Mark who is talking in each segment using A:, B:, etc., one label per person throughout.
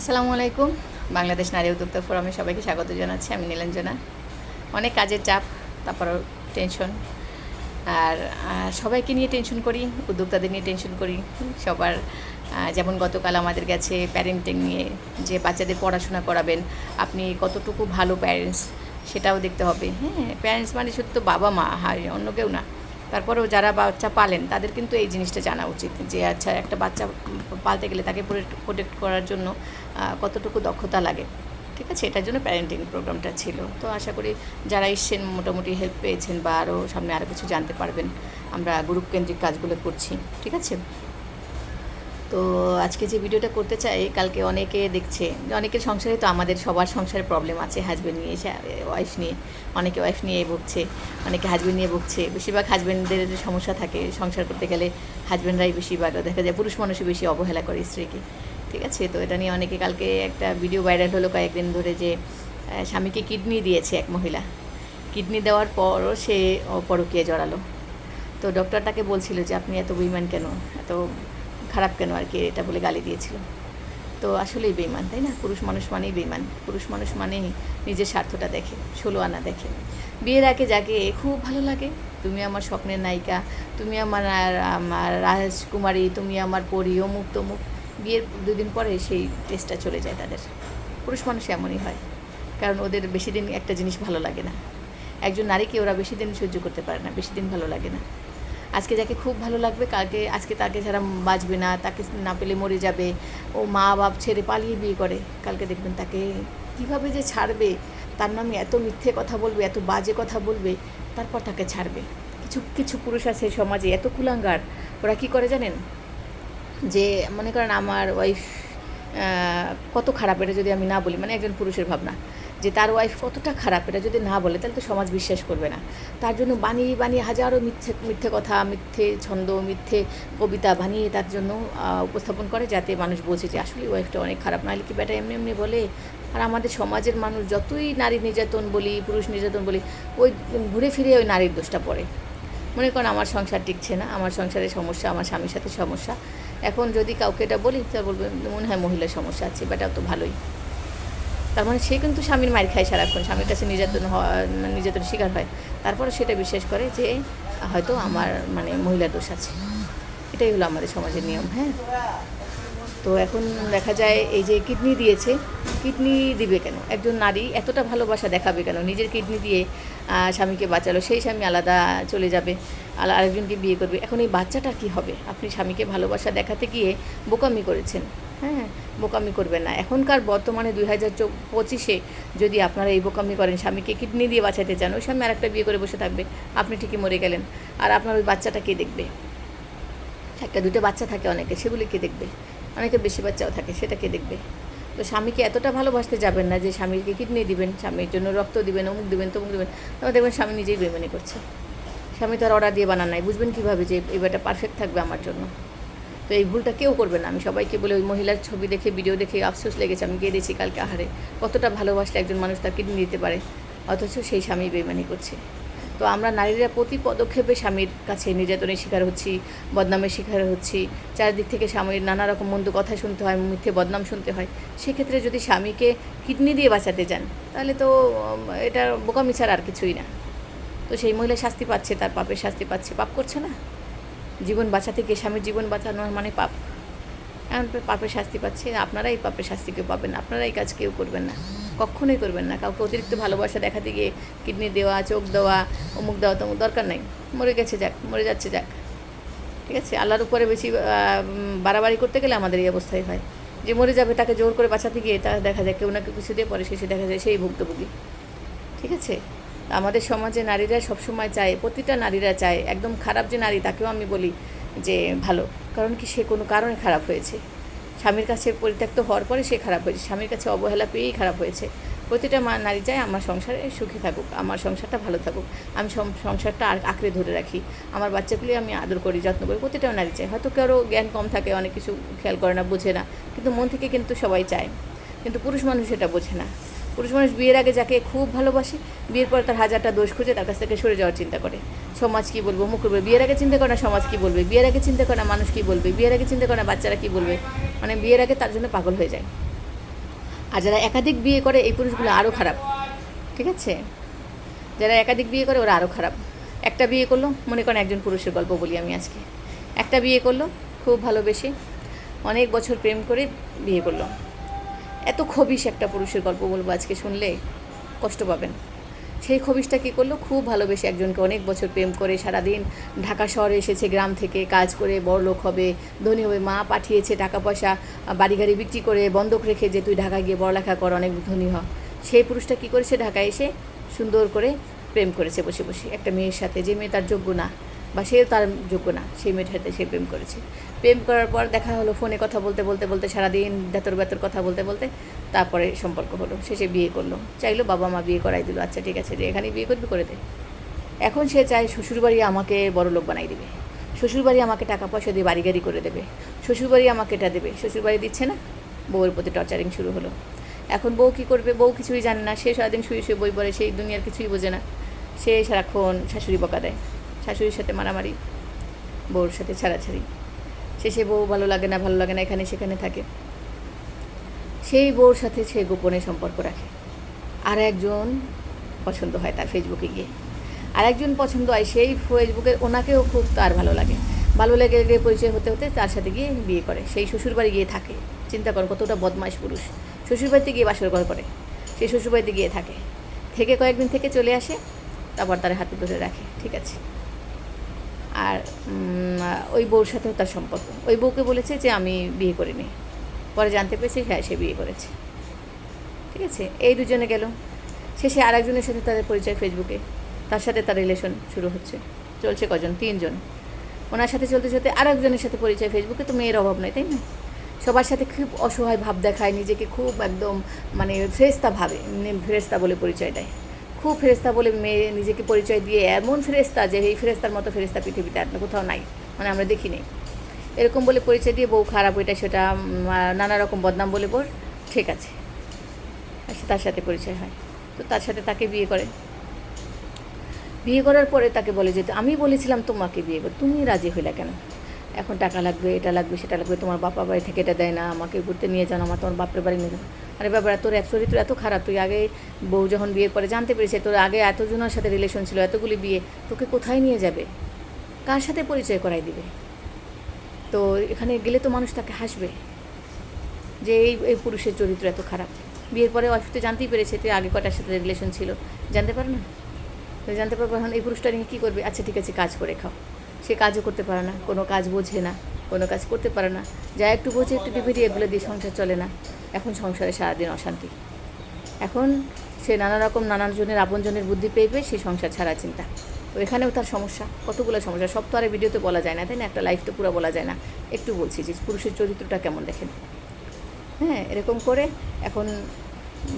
A: আসসালামু আলাইকুম। বাংলাদেশ নারী উদ্যোক্তা ফোরামে সবাইকে স্বাগত জানাচ্ছি। আমি নীলাঞ্জনা। অনেক কাজের চাপ, তারপরও টেনশন আর সবাইকে নিয়ে টেনশন করি, উদ্যোক্তাদের নিয়ে টেনশন করি। সবার যেমন গতকাল আমাদের কাছে প্যারেন্টিং নিয়ে, যে বাচ্চাদের পড়াশোনা করাবেন, আপনি কতটুকু ভালো প্যারেন্টস সেটাও দেখতে হবে। হ্যাঁ প্যারেন্টস মানে শুধু তো বাবা মা হয়, অন্য কেউ না। তারপরেও যারা বাচ্চা পালেন, তাদের কিন্তু এই জিনিসটা জানা উচিত যে আচ্ছা একটা বাচ্চা পালতে গেলে তাকে প্রোটেক্ট করার জন্য কতটুকু দক্ষতা লাগে। ঠিক আছে? এটার জন্য প্যারেন্টিং প্রোগ্রামটা ছিল। তো আশা করি যারা এসছেন, মোটামুটি হেল্প পেয়েছেন বা আরও সামনে আরও কিছু জানতে পারবেন, আমরা গ্রুপ কেন্দ্রিক কাজগুলো করছি। ঠিক আছে? তো আজকে যে ভিডিওটা করতে চাই, কালকে অনেকে দেখছে, অনেকের সংসারে তো আমাদের সবার সংসারে প্রবলেম আছে হাজব্যান্ড নিয়ে ওয়াইফ নিয়ে, অনেকে ওয়াইফ নিয়ে ভুগছে, অনেকে হাজব্যান্ড নিয়ে ভুগছে, বেশিরভাগ হাজব্যান্ডদের সমস্যা থাকে সংসার করতে গেলে হাজব্যান্ডরাই বেশিরভাগ দেখা যায় পুরুষ মানুষই বেশি অবহেলা করে স্ত্রীকে, ঠিক আছে? তো এটা নিয়ে অনেকে কালকে একটা ভিডিও ভাইরাল হলো কয়েকদিন ধরে যে স্বামীকে কিডনি দিয়েছে এক মহিলা। কিডনি দেওয়ার পরও সে পরকীয়ে জড়ালো। তো ডক্টরটাকে বলছিল যে, আপনি এত বেইমান কেন? এত খারাপ কেন আর কি এটা বলে গালি দিয়েছিল? তো আসলেই বেইমান তাই না? পুরুষ মানুষ মানেই বেইমান পুরুষ মানুষ মানেই নিজের স্বার্থটা দেখে, ষোলো আনা দেখে। বিয়ের আগে যাকে খুব ভালো লাগে, তুমি আমার স্বপ্নের নায়িকা, তুমি আমার আমার রাজকুমারী, তুমি আমার পরি অমুক তমুক বিয়ের দুদিন পরে সেই টেস্টটা চলে যায় তাদের। পুরুষ মানুষ এমনই হয়, কারণ ওদের বেশি দিন একটা জিনিস ভালো লাগে না। একজন নারীকে ওরা বেশি দিন সহ্য করতে পারে না, বেশি দিন ভালো লাগে না। আজকে যাকে খুব ভালো লাগবে, কালকে, আজকে তাকে ছাড়া বাঁচবে না, তাকে না পেলে মরে যাবে, ও মা বাপ ছেড়ে পালিয়ে বিয়ে করে, কালকে দেখবেন তাকে কীভাবে যে ছাড়বে, তার নামে এত মিথ্যে কথা বলবে, এত বাজে কথা বলবে, তারপর তাকে ছাড়বে। কিছু কিছু পুরুষ আছে সমাজে, এত কুলাঙ্গার, ওরা কি করে জানেন? যে মনে করেন আমার ওয়াইফ কত খারাপ, এটা যদি আমি না বলি মানে একজন পুরুষের ভাবনা। যে তার ওয়াইফ কতটা খারাপ, এটা যদি না বলে, তাহলে তো সমাজ বিশ্বাস করবে না। তার জন্য বানিয়ে বানিয়ে হাজারো মিথ্যে মিথ্যে কথা, মিথ্যে ছন্দ, মিথ্যে কবিতা বানিয়ে তার জন্য উপস্থাপন করে যাতে মানুষ বোঝে যে আসলে ওয়াইফটা অনেক খারাপ। নাহলে কি বেটা এমনি এমনি বলে? আর আমাদের সমাজের মানুষ যতই নারী নির্যাতন বলি, পুরুষ নির্যাতন বলি, ওই ঘুরে ফিরে ওই নারীর দোষটা পড়ে। মনে করেন আমার সংসার টিকছে না, আমার সংসারে সমস্যা, আমার স্বামীর সাথে সমস্যা। এখন যদি কাউকে এটা বলি, তার বলবে, মনে হয় মহিলার সমস্যা আছে বেটা তো ভালোই। তার মানে সে কিন্তু স্বামীর মার খায় সারাক্ষণ। স্বামীর কাছে নির্যাতন হওয়া নির্যাতনের শিকার হয়। তারপরে সেটা বিশ্বাস করে যে হয়তো আমার মানে মহিলা দোষ আছে। এটাই হলো আমাদের সমাজের নিয়ম হ্যাঁ? তো এখন দেখা যায় এই যে কিডনি দিয়েছে, কিডনি দিবে কেন? একজন নারী এতটা ভালোবাসা দেখাবে কেন? নিজের কিডনি দিয়ে স্বামীকে বাঁচালো, সেই স্বামী আলাদা চলে যাবে আর আরেকজনকে বিয়ে করবে। এখন এই বাচ্চাটা কি হবে? আপনি স্বামীকে ভালোবাসা দেখাতে গিয়ে বোকামি করেছেন হ্যাঁ? বোকামি করবেন না। এখনকার বর্তমানে দুই হাজার পঁচিশে যদি আপনারা এই বোকামি করেন, স্বামীকে কিডনি দিয়ে বাঁচাতে চান, ওই স্বামী আরেকটা বিয়ে করে বসে থাকবে। আপনি ঠিকই মরে গেলেন। আর আপনার ওই বাচ্চাটা কে দেখবে? একটা দুটো বাচ্চা থাকে অনেকে, সেগুলি কে দেখবে? অনেকে বেশি বাচ্চাও থাকে, সেটা কে দেখবে? তো স্বামীকে এতটা ভালোবাসতে যাবেন না যে স্বামীকে কিডনি দিবেন, স্বামীর জন্য রক্ত দিবেন, অমুক দিবেন, তমুক দিবেন। তবে দেখবেন স্বামী নিজেই বেমানি করছে। স্বামী তো আর অর্ডার দিয়ে বানান নাই। বুঝবেন কীভাবে যে এবারটা পারফেক্ট থাকবে আমার জন্য। তো এই ভুলটা কেউ করবে না। আমি সবাইকে বলে ওই মহিলার ছবি দেখে ভিডিও দেখে আফসোস লেগেছে, আমি গিয়ে দিয়েছি কালকে আহারে। কতটা ভালোবাসলে একজন মানুষ তার কিডনি দিতে পারে। অথচ সেই স্বামী বেমানি করছে। তো আমরা নারীরা প্রতি পদক্ষেপে স্বামীর কাছে নির্যাতনের শিকার হচ্ছি, বদনামের শিকার হচ্ছি। চারিদিক থেকে স্বামীর নানা রকম মন্দ কথা শুনতে হয়, মিথ্যে বদনাম শুনতে হয়। সেক্ষেত্রে যদি স্বামীকে কিডনি দিয়ে বাঁচাতে যান, তাহলে তো এটা বোকামি ছাড়া আর কিছুই না। তো সেই মহিলা শাস্তি পাচ্ছে, তার পাপের শাস্তি পাচ্ছে। পাপ করছে না? জীবন বাঁচাতে গিয়ে স্বামীর জীবন বাঁচানো মানে পাপ। এখন তো পাপের শাস্তি পাচ্ছে আপনারা এই পাপের শাস্তি কেউ পাবেন আপনারা এই কাজ কেউ করবেন না, কখনোই করবেন না, কাউকে অতিরিক্ত ভালোবাসা দেখাতে গিয়ে কিডনি দেওয়া, চোখ দেওয়া, অমুক দেওয়া, তমুক দরকার নাই, মরে গেছে যাক, মরে যাচ্ছে যাক। ঠিক আছে? আল্লাহর উপরে বেশি বাড়াবাড়ি করতে গেলে আমাদের এই অবস্থাই হয়। যে মরে যাবে তাকে জোর করে বাঁচাতে গিয়ে তা দেখা যায়, কেউ না কেউ কিছু দিয়ে পরে শেষে দেখা যায় সেই ভুক্তভোগী। ঠিক আছে? আমাদের সমাজে নারীরা সবসময় চায়, প্রতিটা নারীরা চায়, একদম খারাপ যে নারী তাকেও আমি বলি যে ভালো, কারণ কি সে কোনো কারণে খারাপ হয়েছে। স্বামীর কাছে পরিত্যক্ত হওয়ার পরে সে খারাপ হয়েছে, স্বামীর কাছে অবহেলা পেয়েই খারাপ হয়েছে। প্রতিটা মা নারী চায় আমার সংসারে সুখী থাকুক, আমার সংসারটা ভালো থাকুক, আমি সংসারটা আঁকড়ে ধরে রাখি। আমার বাচ্চাগুলি আমি আদর করি, যত্ন করি প্রতিটা নারী চায়। হয়তো কারও জ্ঞান কম থাকে, অনেক কিছু খেয়াল করে না, বোঝে না, কিন্তু মন থেকে কিন্তু সবাই চায়। কিন্তু পুরুষ মানুষ এটা বোঝে না। পুরুষ মানুষ বিয়ের আগে যাকে খুব ভালোবাসে, বিয়ের পর তার হাজারটা দোষ খুঁজে তার কাছ থেকে সরে যাওয়ার চিন্তা করে। সমাজ কী বলব? মুখ করবে বিয়ের আগে চিন্তা করে না সমাজ কী বলবে? বিয়ের আগে চিন্তা করে না মানুষ কী বলবে? বিয়ের আগে চিন্তা করে না বাচ্চারা কী বলবে? মানে বিয়ের আগে তার জন্য পাগল হয়ে যায়। আর যারা একাধিক বিয়ে করে, এই পুরুষগুলো আরও খারাপ। ঠিক আছে? যারা একাধিক বিয়ে করে, ওরা আরও খারাপ। একটা বিয়ে করল, মনে করেন একজন পুরুষের গল্প বলি আমি আজকে। একটা বিয়ে করল, খুব ভালোবেসে অনেক বছর প্রেম করে বিয়ে করল। এত খবিশ একটা পুরুষের গল্প বলব আজকে শুনলে, কষ্ট পাবেন। সেই খবিশটা কী করল? খুব ভালোবেসে একজনকে অনেক বছর প্রেম করে সারাদিন ঢাকা শহরে এসেছে, গ্রাম থেকে কাজ করে বড় লোক হবে, ধনী হবে, মা পাঠিয়েছে টাকা পয়সা বাড়ি গাড়ি বিক্রি করে বন্ধক রেখে যে তুই ঢাকা গিয়ে পড়ালেখা কর, অনেক ধনী হ। সেই পুরুষটা কী করেছে? ঢাকায় এসে সুন্দর করে প্রেম করেছে বসে বসে। একটা মেয়ের সাথে, যে মেয়ে তার যোগ্য না বা সে তার যোগ্য না সেই মেয়েটার সাথে সে প্রেম করেছে। প্রেম করার পর দেখা হলো ফোনে কথা বলতে বলতে বলতে সারাদিন বেতর বেতর কথা বলতে বলতে তারপরে সম্পর্ক হলো। শেষে বিয়ে করল। চাইলো বাবা মা বিয়ে করাই দিল আচ্ছা ঠিক আছে যে এখানেই বিয়ে করবি, করে দে। এখন সে চায় শ্বশুরবাড়ি আমাকে বড় লোক বানাই দেবে। শ্বশুরবাড়ি আমাকে টাকা পয়সা দিয়ে বাড়ি গাড়ি করে দেবে। শ্বশুরবাড়ি আমাকে এটা দেবে। শ্বশুরবাড়ি দিচ্ছে না? বউয়ের প্রতি টর্চারিং শুরু হলো। এখন বউ কী করবে? বউ কিছুই জানে না। সে সারাদিন শুয়ে শুয়ে বই পড়ে, সেই দুনিয়ার কিছুই বোঝে না। সে সারাক্ষণ শাশুড়ি বকা দেয়। শাশুড়ির সাথে মারামারি, বউর সাথে ছাড়াছাড়ি। শেষে বউ ভালো লাগে না, ভালো লাগে না, এখানে সেখানে থাকে। সেই বউর সাথে সে গোপনে সম্পর্ক রাখে। আর একজন পছন্দ হয় তার ফেসবুকে গিয়ে। আর একজন পছন্দ হয় সেই ফেসবুকে ওনাকেও খুব তার ভালো লাগে। ভালো লেগে গিয়ে পরিচয় হতে হতে তার সাথে গিয়ে বিয়ে করে। সেই শ্বশুরবাড়ি গিয়ে থাকে। চিন্তা করো কতটা বদমাইশ পুরুষ। শ্বশুরবাড়িতে গিয়ে বাসর ঘর করে। সেই শ্বশুরবাড়িতে গিয়ে থাকে। থেকে কয়েকদিন থেকে চলে আসে, তারপর তার হাতে ধরে রাখে। ঠিক আছে। আর ওই বউর সাথেও তার সম্পর্ক। ওই বউকে বলেছে যে আমি বিয়ে করিনি। পরে জানতে পেরেছি হ্যাঁ সে বিয়ে করেছে। ঠিক আছে? এই দুজনে গেল। শেষে আর একজনের সাথে তাদের পরিচয় ফেসবুকে। তার সাথে তার রিলেশন শুরু হচ্ছে। চলছে কজন? তিনজন। ওনার সাথে চলতে চলতে আর একজনের সাথে পরিচয় ফেসবুকে, তো মেয়ের অভাব নেই তাই না? সবার সাথে খুব অসহায় ভাব দেখায়, নিজেকে খুব একদম মানে ফেরেস্তা ভাবে ফেরেস্তা বলে পরিচয় দেয়। খুব ফেরেস্তা বলে মেয়ে নিজেকে পরিচয় দিয়ে এমন ফেরেস্তা যে এই ফেরেস্তার মতো ফেরেস্তা পৃথিবীতে আর কোথাও নাই। মানে আমরা দেখিনি এরকম বলে পরিচয় দিয়ে বউ খারাপ ওইটা সেটা নানা রকম বদনাম বলে বল ঠিক আছে। সে তার সাথে পরিচয় হয়। তো তার সাথে তাকে বিয়ে করে। বিয়ে করার পরে তাকে বলে যে আমি বলেছিলাম তোমাকে বিয়ে কর, তুমি রাজি হইলা কেন? এখন টাকা লাগবে, এটা লাগবে, সেটা লাগবে, তোমার বাপা বাড়ি থেকে এটা দেয় না, আমাকে ঘুরতে নিয়ে যান আমার তোমার বাপের বাড়ি নিয়ে যান আরে বাবা, তোর এক চরিত্র এত খারাপ, তুই আগে বউ যখন বিয়ের পরে জানতে পেরেছে তোর আগে এতজনের সাথে রিলেশন ছিল, এতগুলি বিয়ে, তোকে কোথায় নিয়ে যাবে? কার সাথে পরিচয় করাই দিবে? তো এখানে গেলে তো মানুষ তাকে হাসবে যে এই এই পুরুষের চরিত্র এত খারাপ। বিয়ের পরে তো জানতেই পেরেছে, তুই আগে কটার সাথে রিলেশন ছিল। জানতে পারে না? তো জানতে পারব এখন এই পুরুষটা নিয়ে কী করবে? আচ্ছা ঠিক আছে, কাজ করে খাও। সে কাজও করতে পারে না, কোনো কাজ বোঝে না। কোনো কাজ করতে পারে না। যা একটু বোঝে, একটু ডিভিডি এগুলো দিয়ে সংসার চলে না। এখন সংসারে সারাদিন অশান্তি। এখন সে নানা রকম নানান জনের আপনজনের বুদ্ধি পেয়ে পেয়ে সে সংসার ছাড়া চিন্তা। তো এখানেও তার সমস্যা। কতগুলো সমস্যা? সব তো আর ভিডিওতে বলা যায় না, তাই না? একটা লাইফ তো পুরো বলা যায় না। একটু বলছি যে পুরুষের চরিত্রটা কেমন দেখেন? হ্যাঁ এরকম করে এখন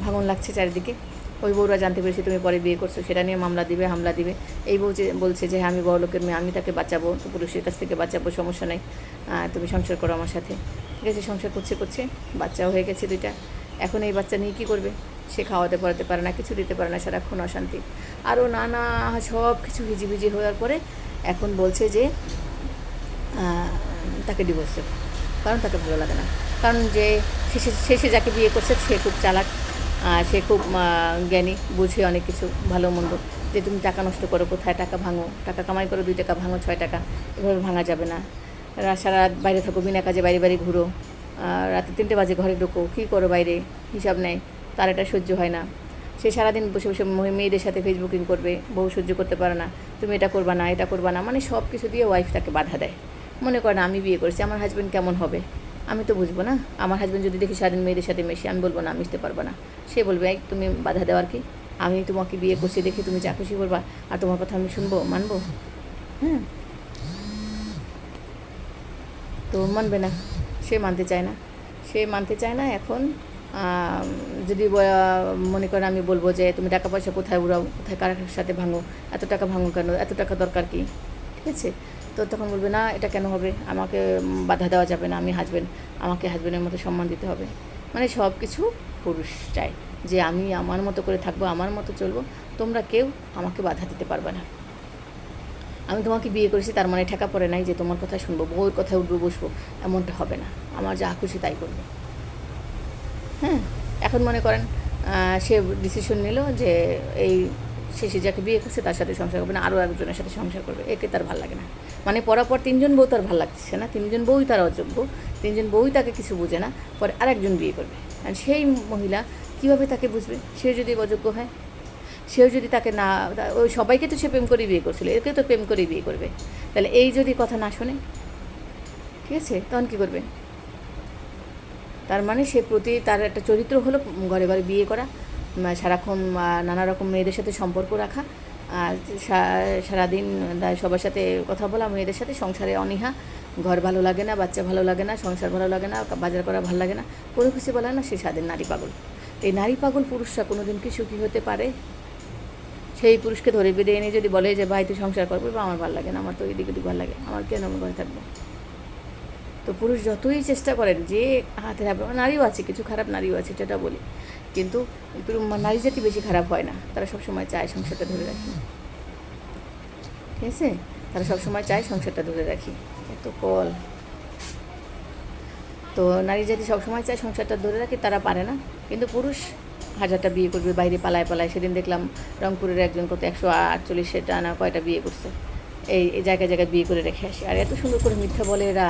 A: ভাঙন লাগছে চারিদিকে। ওই বউরা জানতে পেরেছি তুমি পরে বিয়ে করছ, সেটা নিয়ে মামলা দিবে, হামলা দিবে। এই বউ যে বলছে যে হ্যাঁ আমি বড় লোকের মেয়ে, আমি তাকে বাঁচাবো, তো কাছ থেকে বাঁচাবো, সমস্যা নেই। তুমি সংসার করো আমার সাথে। ঠিক আছে, সংসার করছে করছে, বাচ্চাও হয়ে গেছে দুইটা। এখন এই বাচ্চা নিয়ে কী করবে? সে খাওয়াতে পড়াতে পারে না, কিছু দিতে পারে না, সারাক্ষণ অশান্তি। আরও নানা সব কিছু হিজিবিজি হওয়ার পরে এখন বলছে যে তাকে ডিভোর্স দেবে। কারণ তাকে ভালো লাগে না। কারণ যে, শেষে শেষে যাকে বিয়ে করছে সে খুব চালাক। সে খুব জ্ঞানী, বুঝে অনেক কিছু, ভালো, মন্দ। যে তুমি টাকা নষ্ট করো, কোথায় টাকা ভাঙো? টাকা কামাই করো, দুই টাকা ভাঙো, ছয় টাকা। এভাবে ভাঙা যাবে না। সারা রাত বাইরে থাকো, বিনা কাজে বাইরে বাইরে ঘুরো। রাতে তিনটে বাজে ঘরে ঢোকো। কী করো বাইরে? হিসাব নেয় তার এটা সহ্য হয় না। সে সারাদিন বসে বসে মেয়েদের সাথে ফেসবুকিং করবে। বউ সহ্য করতে পারে না। তুমি এটা করবা না, এটা করবা না। মানে সব কিছু দিয়ে ওয়াইফ তাকে বাধা দেয়। মনে করে না আমি বিয়ে করেছি, আমার হাজব্যান্ড কেমন হবে? আমি তো বুঝব না। আমার হাজব্যান্ড যদি দেখি সারাদিন মেয়েদের সাথে মেশে, আমি বলব, না, মিশতে পারব না। সে বলবে, এই, তুমি বাধা দেওয়ার কি? আমি তোমাকে বিয়ে করছি দেখি তুমি যা খুশি করবা আর তোমার কথা আমি শুনব, মানবো? হ্যাঁ। তো মানবে না। সে মানতে চায় না। সে মানতে চায় না এখন। যদি মনে করেন আমি বলব যে, তুমি টাকা পয়সা কোথায় উড়াও? কোথায় কার সাথে ভাঙো? এত টাকা ভাঙো কেন? এত টাকা দরকার কি? ঠিক আছে? তো তখন বলবে, না, এটা কেন হবে? আমাকে বাধা দেওয়া যাবে না, আমি হাজবেন্ড আমাকে হাজবেন্ডের মতো সম্মান দিতে হবে। মানে সব কিছু পুরুষ চায় যে, আমি আমার মতো করে থাকব, আমার মতো চলবো, তোমরা কেউ আমাকে বাধা দিতে পারবে না। আমি তোমাকে বিয়ে করেছি, তার মানে ঠেকা পড়ে নাই যে, তোমার কথা শুনব, বউয়ের কথায় উঠবো, বসবো, এমনটা হবে না। আমার যা খুশি তাই করবে। হ্যাঁ এখন মনে করেন সে ডিসিশন নিল যে, এই সে সে যাকে বিয়ে করছে তার সাথে সংসার করবে না আরও একজনের সাথে সংসার করবে, একে তার ভালো লাগে না। মানে পরাপর তিনজন বউ তার ভালো লাগছে না, তিনজন বউই তার অযোগ্য, তিনজন বউই তাকে কিছু বুঝে না, পরে আরেকজন বিয়ে করবে। আর সেই মহিলা কীভাবে তাকে বুঝবে? সে যদি অযোগ্য হয়, সেও যদি তাকে না ওই সবাইকে তো সে প্রেম করে বিয়ে করছিল একে তো প্রেম করে বিয়ে করবে। তাহলে এই যদি কথা না শোনে, ঠিক আছে? তখন কী করবে? তার মানে সে প্রতি তার একটা চরিত্র হলো ঘরে ঘরে বিয়ে করা সারাক্ষণ আহ, নানা রকম মেয়েদের সাথে সম্পর্ক রাখা সারাদিন সবার সাথে কথা বলা মেয়েদের সাথে সংসারে অনীহা ঘর ভালো লাগে না বাচ্চা ভালো লাগে না সংসার ভালো লাগে না বাজার করা ভালো লাগে না কোনো কিছু বলে না সে স্বাধীন নারী পাগল। এই নারী পাগল পুরুষরা কোনো দিন কি সুখী হতে পারে? সেই পুরুষকে ধরে বেঁধে এনে যদি বলে যে ভাই তুই সংসার করবে বা আমার ভালো লাগে না আমার তো এদিক ওদিক ভালো লাগে আমার কেন আমি ঘরে থাকব? তো পুরুষ যতই চেষ্টা করেন যে হাতে হবে নারীও আছে কিছু খারাপ নারীও আছে সেটা বলি। কিন্তু নারী জাতি বেশি খারাপ হয় না। তারা সবসময় চায় সংসারটা ধরে রাখি। ঠিক আছে? তারা সবসময় চায় সংসারটা ধরে রাখি। এত কল। তো নারী জাতি সবসময় চায় সংসারটা ধরে রাখি, তারা পারে না। কিন্তু পুরুষ হাজারটা বিয়ে করবে, বাইরে পালায় পালায়। সেদিন দেখলাম রংপুরের একজন কত একশো আটচল্লিশটা না কয়টা বিয়ে করছে। এই জায়গায় জায়গায় বিয়ে করে রেখে আসে। আর এত সুন্দর করে মিথ্যা বলে এরা।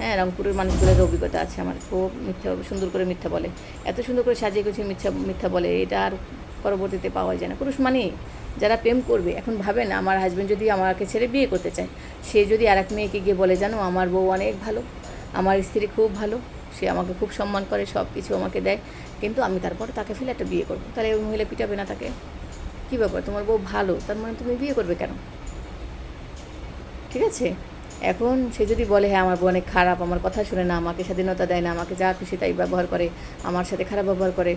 A: হ্যাঁ রংপুরের মানুষগুলোর অভিজ্ঞতা আছে আমার। খুব মিথ্যা, সুন্দর করে মিথ্যা বলে। এত সুন্দর করে সাজিয়ে গুছিয়ে মিথ্যা মিথ্যা বলে, এটা আর পরবর্তীতে পাওয়া যায় না। পুরুষ মানে যারা প্রেম করবে, এখন ভাবেন আমার হাজব্যান্ড যদি আমাকে ছেড়ে বিয়ে করতে চায়, সে যদি আর এক মেয়েকে গিয়ে বলে, জানো, আমার বউ অনেক ভালো, আমার স্ত্রী খুব ভালো, সে আমাকে খুব সম্মান করে সব কিছু আমাকে দেয়, কিন্তু আমি তারপর তাকে ফেলে একটা বিয়ে করব। তাহলে ওই মহিলা পিটাবে না তাকে? কী ব্যাপার? তোমার বউ ভালো, তার মানে তুমি বিয়ে করবে কেন? ঠিক আছে? এখন সে যদি বলে হ্যাঁ আমার বউ অনেক খারাপ, আমার কথা শুনে না, আমাকে স্বাধীনতা দেয় না, আমাকে যা খুশি তাই ব্যবহার করে, আমার সাথে খারাপ ব্যবহার করে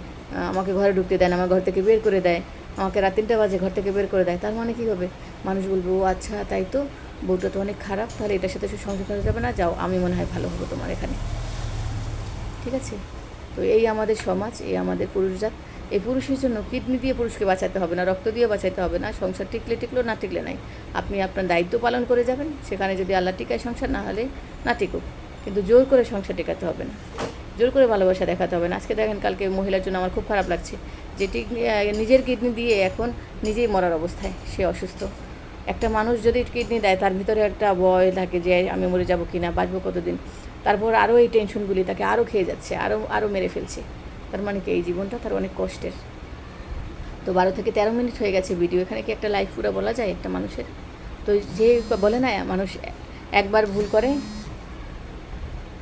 A: আমাকে ঘরে ঢুকতে দেয় না, আমার ঘর থেকে বের করে দেয়, আমাকে রাত তিনটা বাজে ঘর থেকে বের করে দেয়, তার মানে কী হবে? মানুষ বলবে, ও আচ্ছা তাই তো, বউটা তো অনেক খারাপ, তাহলে এটার সাথে সংসার করা যাবে না, যাও, আমি মনে হয় ভালো হব তোমার এখানে। ঠিক আছে? তো এই আমাদের সমাজ, এই আমাদের পুরুষজাত এই পুরুষের জন্য কিডনি দিয়ে পুরুষকে বাঁচাতে হবে না, রক্ত দিয়ে বাঁচাতে হবে না, সংসার টিকলে টিকলো, না টিকলে নাই। আপনি আপনার দায়িত্ব পালন করে যাবেন, সেখানে যদি আল্লাহ টিকায় সংসার, না হলে না টিকুক। কিন্তু জোর করে সংসার টিকাতে হবে না। জোর করে ভালোবাসা দেখাতে হবে না। আজকে দেখেন, কালকে মহিলার জন্য আমার খুব খারাপ লাগছে যে কিডনি নিজের কিডনি দিয়ে এখন নিজেই মরার অবস্থায়, সে অসুস্থ। একটা মানুষ যদি কিডনি দেয়, তার ভিতরে একটা ভয় থাকে যে আমি মরে যাব কি না বাঁচবো কতদিন? তারপর আরও এই টেনশনগুলি তাকে আরও খেয়ে যাচ্ছে আরও আরও মেরে ফেলছে। তার মানে কি এই জীবনটা তার অনেক কষ্টের। তো বারো থেকে তেরো মিনিট হয়ে গেছে ভিডিও এখানে কি একটা লাইফ পুরো বলা যায় একটা মানুষের? তো যে বলে না, মানুষ একবার ভুল করে,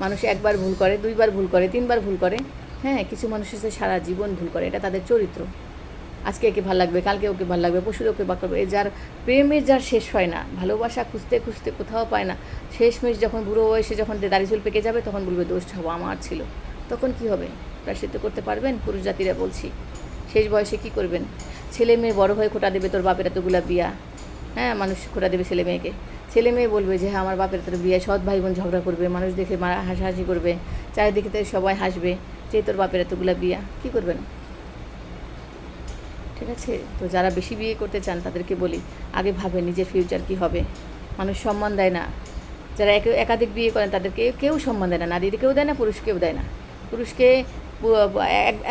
A: মানুষ একবার ভুল করে, দুইবার ভুল করে, তিনবার ভুল করে হ্যাঁ কিছু মানুষ আছে সারা জীবন ভুল করে, এটা তাদের চরিত্র। আজকে একে ভালো লাগবে, কালকে ওকে ভালো লাগবে পশুর ওকে বা করবে যার প্রেমের যার শেষ হয় না, ভালোবাসা খুঁজতে খুঁজতে কোথাও পায় না। শেষমেশ যখন বুড়ো বয়সে যখন দাড়ি চুল পেকে যাবে, তখন বলবে, দোষ হব আমার ছিল। তখন কি হবে? প্রাশ্চিত্য করতে পারবেন? পুরুষ জাতিরা বলছি। শেষ বয়সে কি করবেন? ছেলে মেয়ে বড় হয়ে খোটা দেবে তোর বাপের এতগুলা বিয়া। হ্যাঁ মানুষ খোটা দেবে ছেলে মেয়েকে। ছেলে মেয়ে বলবে যে হ্যাঁ আমার বাপের তোর বিয়ে, সৎ ভাই বোন ঝগড়া করবে, মানুষ দেখে মা হাসাহাসি করবে, চারিদিকে তো সবাই হাসবে যে, তোর বাপের এতগুলা বিয়া। কি করবেন? ঠিক আছে? তো যারা বেশি বিয়ে করতে চান, তাদেরকে বলি, আগে ভাবে নিজের ফিউচার কি হবে। মানুষ সম্মান দেয় না। যারা একে, একাধিক বিয়ে করেন, তাদেরকে কেউ সম্মান দেয় না। নারীদেরকেও দেয় না, পুরুষকেও দেয় না। পুরুষকে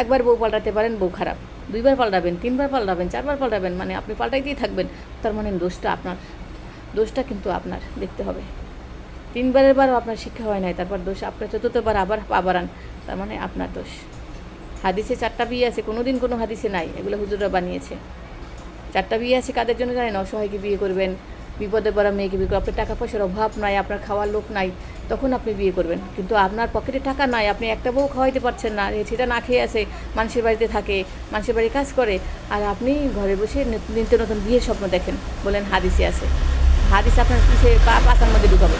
A: একবার বউ পাল্টাতে পারেন, বউ খারাপ। দুইবার পাল্টাবেন, তিনবার পাল্টাবেন, চারবার পাল্টাবেন মানে আপনি পাল্টাইতেই থাকবেন। তার মানে দোষটা আপনার, দোষটা কিন্তু আপনার, দেখতে হবে। তিনবারের বারও আপনার শিক্ষা হয় নাই, তারপর দোষ আপনার, চতুর্থবার আবার আবারান তার মানে আপনার দোষ। হাদিসে চারটা বিয়ে আছে কোনো দিন কোনো হাদিসে নাই, এগুলো হুজুররা বানিয়েছে। চারটা বিয়ে আছে, কাদের জন্য জানেন? অসহায়কে বিয়ে করবেন বিপদে পড়া মেয়েকে বিয়ে করবেন আপনার টাকা পয়সার অভাব নাই, আপনার খাওয়ার লোক নাই, তখন আপনি বিয়ে করবেন। কিন্তু আপনার পকেটে টাকা নাই, আপনি একটা বউ খাওয়াইতে পারছেন না সেটা না খেয়ে আছে, মানুষের বাড়িতে থাকে, মানুষের বাড়ি কাজ করে, আর আপনি ঘরে বসে নত- নিত্য নতুন বিয়ের স্বপ্ন দেখেন, বলেন হাদিসে আছে। হাদিস আপনার পিছিয়ে পা পাতার মধ্যে ঢুকাবে।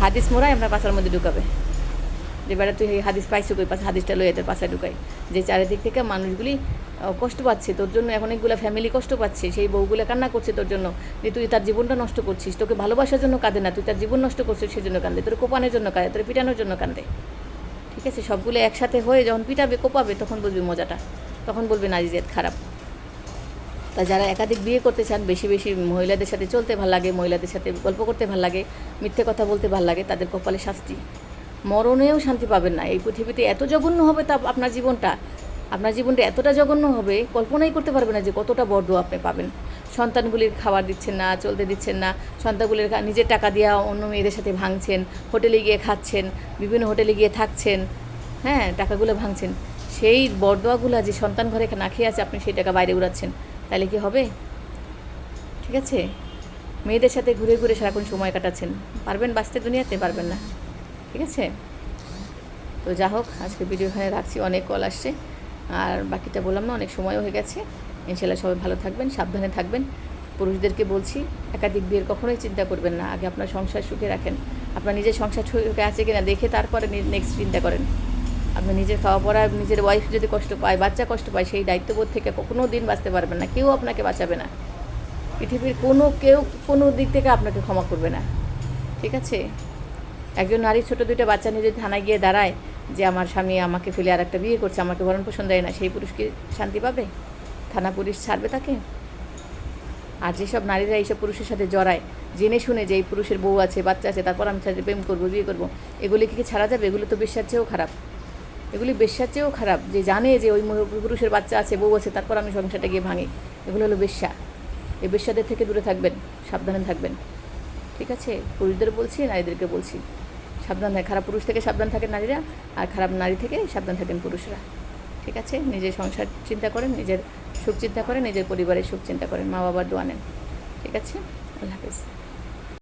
A: হাদিস মোড়াই আপনার পাশার মধ্যে ঢুকাবে। যে বেড়া তুই হাদিস পাইছো কই পাশে হাদিসটা লয়ে তোর পাশে ঢুকাই। যে চারিদিক থেকে মানুষগুলি কষ্ট পাচ্ছে, তোর জন্য এখন অনেকগুলো ফ্যামিলি কষ্ট পাচ্ছে, সেই বউগুলো কান্না করছে তোর জন্য। যে তুই তার জীবনটা নষ্ট করছিস, তোকে ভালোবাসার জন্য কাঁদে না, তুই তার জীবন নষ্ট করছিস সেই জন্য কান্দে তোর কোপানোর জন্য কাঁদে, তোর পিটানোর জন্য কান্দে ঠিক আছে, সবগুলো একসাথে হয়ে যখন পিটাবে, কোপাবে, তখন বলবি মজাটা, তখন বলবে নারী জেদ খারাপ। তা যারা একাধিক বিয়ে করতে চান, বেশি বেশি মহিলাদের সাথে চলতে ভালো লাগে, মহিলাদের সাথে গল্প করতে ভালো লাগে, মিথ্যে কথা বলতে ভালো লাগে, তাদের কপালে শাস্তি। মরণেও শান্তি পাবেন না। এই পৃথিবীতে এত জঘন্য হবে তা আপনার জীবনটা। আপনার জীবনটা এতটা জঘন্য হবে, কল্পনাই করতে পারবেন না যে কতটা বড় আপনি পাবেন। সন্তানগুলির খাবার দিচ্ছেন না, চলতে দিচ্ছেন না। সন্তানগুলির নিজের টাকা দিয়ে অন্য মেয়েদের সাথে ভাঙছেন, হোটেলে গিয়ে খাচ্ছেন, বিভিন্ন হোটেলে গিয়ে থাকছেন হ্যাঁ টাকাগুলো ভাঙছেন। সেই বরদোয়াগুলো যে সন্তান ঘরে না খেয়ে আছে, আপনি সেই টাকা বাইরে উড়াচ্ছেন। তাহলে কি হবে? ঠিক আছে? মেয়েদের সাথে ঘুরে ঘুরে সারাক্ষণ সময় কাটাচ্ছেন। পারবেন বাঁচতে দুনিয়াতে? পারবেন না। ঠিক আছে? তো যা হোক আজকে ভিডিও এখানে রাখছি, অনেক কল আসছে। আর বাকিটা বললাম না, অনেক সময় হয়ে গেছে। ইনশাল্লাহ সবাই ভালো থাকবেন, সাবধানে থাকবেন। পুরুষদেরকে বলছি, একাধিক বিয়ের কখনোই চিন্তা করবেন না। আগে আপনার সংসার সুখে রাখেন। আপনার নিজের সংসার সুখে আছে কিনা, দেখে তারপরে নেক্সট চিন্তা করেন। আপনার নিজের খাওয়া পড়া নিজের ওয়াইফ যদি কষ্ট পায়, বাচ্চা কষ্ট পায়, সেই দায়িত্ববোধ থেকে কোনো দিন বাঁচতে পারবেন না। কেউ আপনাকে বাঁচাবে না। পৃথিবীর কোনো কেউ কোনো দিক থেকে আপনাকে ক্ষমা করবে না। ঠিক আছে? একজন নারী ছোট দুইটা বাচ্চা নিয়ে যদি থানায় গিয়ে দাঁড়ায় যে আমার স্বামী আমাকে ফেলে আর একটা বিয়ে করছে, আমাকে ভরণ পোষণ দেয় না, সেই পুরুষ কি শান্তি পাবে? থানা পুলিশ ছাড়বে তাকে? আর যেসব নারীরা এইসব পুরুষের সাথে জড়ায়, জেনে শুনে যে এই পুরুষের বউ আছে, বাচ্চা আছে, তারপর আমি সাথে প্রেম করব, বিয়ে করব, এগুলি কি কি ছাড়া যাবে? এগুলো তো বেশ্যার চেয়েও খারাপ। এগুলি বেশ্যার চেয়েও খারাপ যে জানে যে ওই পুরুষের বাচ্চা আছে, বউ আছে, তারপর আমি সংসারটা গিয়ে ভাঙি। এগুলো হলো বেশ্যা। এই বেশ্যাদের থেকে দূরে থাকবেন, সাবধানে থাকবেন। ঠিক আছে? পুরুষদের বলছি, নারীদেরকে বলছি। সাবধান থাকে, খারাপ পুরুষ থেকে সাবধান থাকেন নারীরা, আর খারাপ নারী থেকে সাবধান থাকেন পুরুষরা। ঠিক আছে? নিজের সংসার চিন্তা করেন, নিজের সুখ চিন্তা করেন, নিজের পরিবারের সুখ চিন্তা করেন। মা বাবার দোয়া নেন। ঠিক আছে? আল্লাহ হাফিজ।